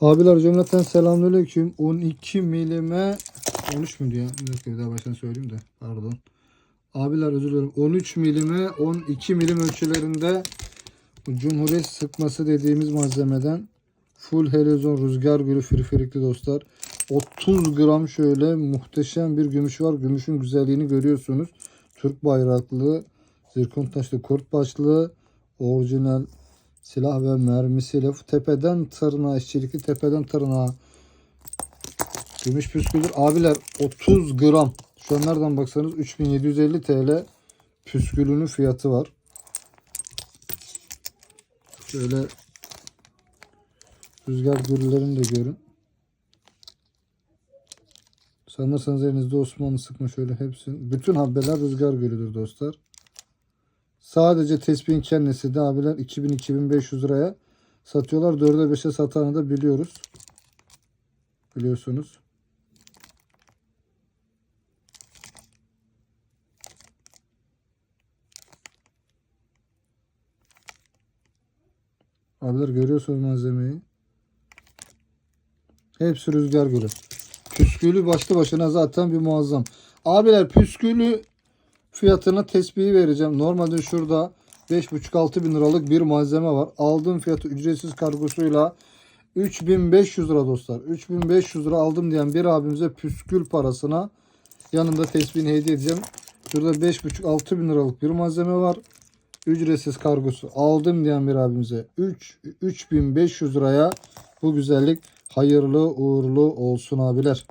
Abiler cümleten selamünaleyküm. 12 milime 13 mü diyor? Bir dakika bir daha baştan söyleyeyim de. Pardon. Abiler özür dilerim. 13 milime 12 milim ölçülerinde Cumhuriyet sıkması dediğimiz malzemeden full helezon rüzgar gülü firfirikli dostlar. 30 gram şöyle muhteşem bir gümüş var. Gümüşün güzelliğini görüyorsunuz. Türk bayraklı, zirkon taşlı kurt başlı, orijinal silah ve mermisiyle tepeden tırnağa, işçilikli tepeden tırnağa gümüş püsküldür. Abiler 30 gram. Şu an nereden baksanız 3750 TL püskülünün fiyatı var. Şöyle rüzgar güllerini de görün. Sanırsanız elinizde Osmanlı sıkma şöyle hepsini. Bütün habbeler rüzgar gölüdür dostlar. Sadece tespihin kendisi de abiler 2000-2500 liraya satıyorlar. 4'e 5'e satanı da biliyoruz. Biliyorsunuz. Abiler görüyorsunuz malzemeyi. Hepsi rüzgar gülü. Püskülü başlı başına zaten bir muazzam. Abiler püskülü fiyatına tespihi vereceğim. Normalde şurada 5,5-6 bin liralık bir malzeme var. Aldığım fiyatı ücretsiz kargosuyla 3500 lira dostlar. 3500 lira aldım diyen bir abimize püskül parasına yanında tespihini hediye edeceğim. Şurada 5,5-6 bin liralık bir malzeme var. Ücretsiz kargosu aldım diyen bir abimize 3 3500 liraya bu güzellik hayırlı uğurlu olsun abiler.